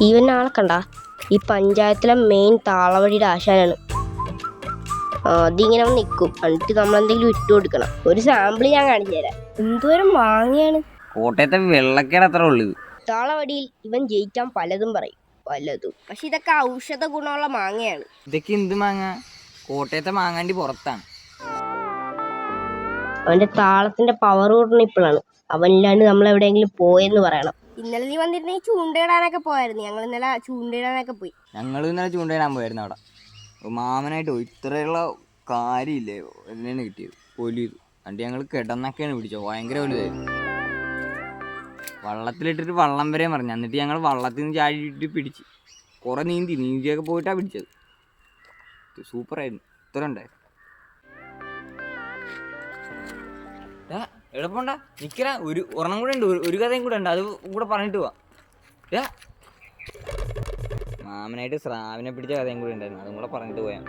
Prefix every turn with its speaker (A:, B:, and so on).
A: ഇവൻ ആളെ കണ്ട? ഈ പഞ്ചായത്തിലെ മെയിൻ താളവഴിയുടെ ആശാനാണ്. അതിങ്ങനെ നിൽക്കും എന്നിട്ട് നമ്മൾ എന്തെങ്കിലും ഇട്ട് കൊടുക്കണം. ഒരു സാമ്പിൾ ഞാൻ കാണിച്ചു തരാം. എന്തോരം വാങ്ങിയാണ്?
B: കോട്ടയത്തെ വെള്ളക്കേട് അത്ര ഉള്ളത്
A: താളവടിയിൽ ഇവൻ ജയിക്കാൻ പലതും പറയും. പലതും. പക്ഷെ ഇതൊക്കെ ഔഷധ ഗുണമുള്ള മാങ്ങയാണ്.
B: ഇതൊക്കെ എന്ത് മാങ്ങ? കോട്ടയത്തെ മാങ്ങാണ്ടി പുറത്താണ്.
A: അവന്റെ താളത്തിന്റെ പവർ കൂട്ടണ ഇപ്പോഴാണ്. അവനില്ലാണ്ട് നമ്മൾ എവിടെയെങ്കിലും പോയെന്ന് പറയണം. ഇന്നലെ നീ വന്നിരുന്നെങ്കിൽ ചൂണ്ടയിടാനൊക്കെ പോയായിരുന്നു. ഞങ്ങൾ ഇന്നലെ ചൂണ്ടയിടാനൊക്കെ പോയി.
B: ഞങ്ങൾ ഇന്നലെ ചൂണ്ടയിടാൻ പോയായിരുന്നു അവിടെ. മാമനായിട്ട് പോയി. ഇത്രയുള്ള കാര്യമില്ലേ? ഇതിനാണ് കിട്ടിയത്. ഒലിയത് അണ്ടി ഞങ്ങൾ കിടന്നൊക്കെയാണ് പിടിച്ചത്. ഭയങ്കര വലുതായിരുന്നു വള്ളത്തിലിട്ടിട്ട് വള്ളം വരെ പറഞ്ഞു എന്നിട്ട് ഞങ്ങൾ വള്ളത്തിൽ നിന്ന് ചാടിയിട്ട് പിടിച്ച്. കുറെ നീന്തി. നീന്തിയൊക്കെ പോയിട്ടാണ് പിടിച്ചത്. സൂപ്പറായിരുന്നു. ഇത്ര ഉണ്ടായിരുന്നു. എളുപ്പമുണ്ട നിക്കറ ഒരു ഒരെണ്ണം കൂടെ ഉണ്ട്. ഒരു- കഥയും കൂടെ ഉണ്ട്. അത് കൂടെ പറഞ്ഞിട്ട് പോവാ. മാമനായിട്ട് സ്രാവിനെ പിടിച്ച കഥയും കൂടെ ഉണ്ടായിരുന്നു. അതും കൂടെ പറഞ്ഞിട്ട് പോയാ